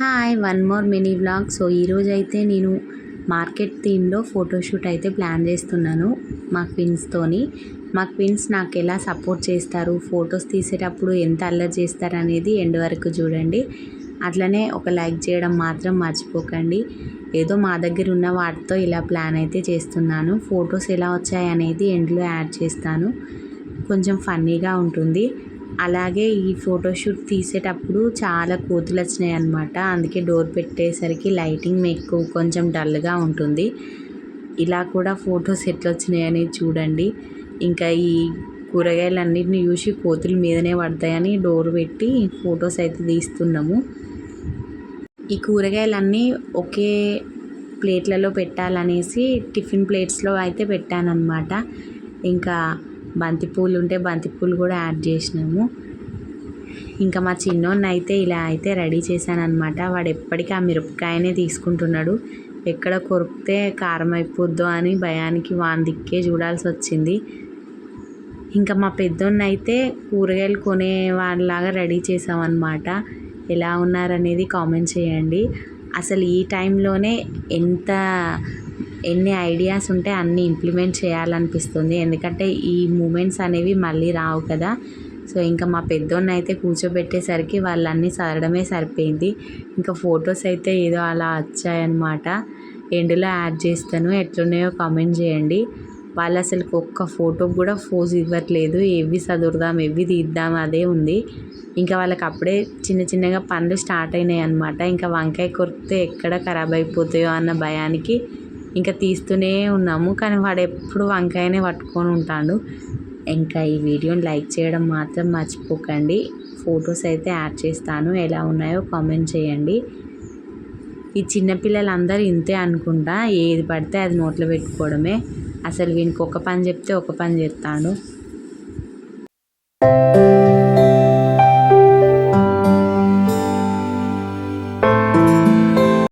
Hi one more mini vlog. So ఈరోజు అయితే నేను మార్కెట్ థీమ్లో ఫోటోషూట్ అయితే ప్లాన్ చేస్తున్నాను మా క్విన్స్తోని మా క్విన్స్ నాకు ఎలా సపోర్ట్ చేస్తారు ఫొటోస్ తీసేటప్పుడు ఎంత అల్లరి చేస్తారు అనేది ఎండ్ వరకు చూడండి. అట్లనే ఒక లైక్ చేయడం మాత్రం మర్చిపోకండి. ఏదో మా దగ్గర ఉన్న వాటితో ఇలా ప్లాన్ అయితే చేస్తున్నాను. ఫొటోస్ ఎలా వచ్చాయి అనేది ఎండ్లో యాడ్ చేస్తాను. కొంచెం ఫన్నీగా ఉంటుంది. అలాగే ఈ ఫోటోషూట్ తీసేటప్పుడు చాలా కోతులు వచ్చినాయి అనమాట అందుకే డోర్ పెట్టేసరికి లైటింగ్ మీకు కొంచెం డల్గా ఉంటుంది. ఇలా కూడా ఫొటోస్ ఎట్లా వచ్చినాయని చూడండి. ఇంకా ఈ కూరగాయలన్నింటిని చూసి కోతుల మీదనే పడతాయని డోర్ పెట్టి ఫొటోస్ అయితే తీస్తున్నాము. ఈ కూరగాయలన్నీ ఒకే ప్లేట్లలో పెట్టాలనేసి టిఫిన్ ప్లేట్స్లో అయితే పెట్టానన్నమాట. ఇంకా బంతిపూలు ఉంటే బంతిపూలు కూడా యాడ్ చేసినాము. ఇంకా మా చిన్నోడిని అయితే ఇలా అయితే రెడీ చేశాను అనమాట వాడు ఎప్పటికీ ఆ మిరపకాయనే తీసుకుంటున్నాడు. ఎక్కడ కొరికితే కారం అయిపోద్దో అని భయానికి వాని దిక్కే చూడాల్సి వచ్చింది. ఇంకా మా పెద్దోడిని అయితే కూరగాయలు కొనే వాళ్ళలాగా రెడీ చేసామన్నమాట ఎలా ఉన్నారనేది కామెంట్ చేయండి. అసలు ఈ టైంలోనే ఎంత ఎన్ని ఐడియాస్ ఉంటే అన్ని ఇంప్లిమెంట్ చేయాలనిపిస్తుంది. ఎందుకంటే ఈ మూమెంట్స్ అనేవి మళ్ళీ రావు కదా. సో ఇంకా మా పెద్దోడిని అయితే కూర్చోబెట్టేసరికి వాళ్ళన్నీ సరడమే సరిపోయింది. ఇంకా ఫొటోస్ అయితే ఏదో అలా వచ్చాయన్నమాట. ఎండులో యాడ్ చేస్తాను ఎట్లున్నాయో కామెంట్ చేయండి. వాళ్ళు అసలు ఒక్క ఫోటో కూడా ఫోజ్ ఇవ్వట్లేదు. ఎవి చదువుదాం ఎవి తీద్దాం అదే ఉంది. ఇంకా వాళ్ళకి అప్పుడే చిన్న చిన్నగా పనులు స్టార్ట్ అయినాయి అనమాట ఇంకా వంకాయ కొరికితే ఎక్కడ ఖరాబ్ అయిపోతాయో అన్న భయానికి ఇంకా తీస్తూనే ఉన్నాము కానీ వాడు ఎప్పుడు వంకాయనే పట్టుకొని ఉంటాడు. ఇంకా ఈ వీడియోని లైక్ చేయడం మాత్రం మర్చిపోకండి. ఫొటోస్ అయితే యాడ్ చేస్తాను. ఎలా ఉన్నాయో కామెంట్ చేయండి. ఈ చిన్నపిల్లలందరూ ఇంతే అనుకుంటా. ఏది పడితే అది నోట్లో పెట్టుకోవడమే. అసలు వీనికి ఒక పని చెప్తే ఒక పని చేస్తాడు.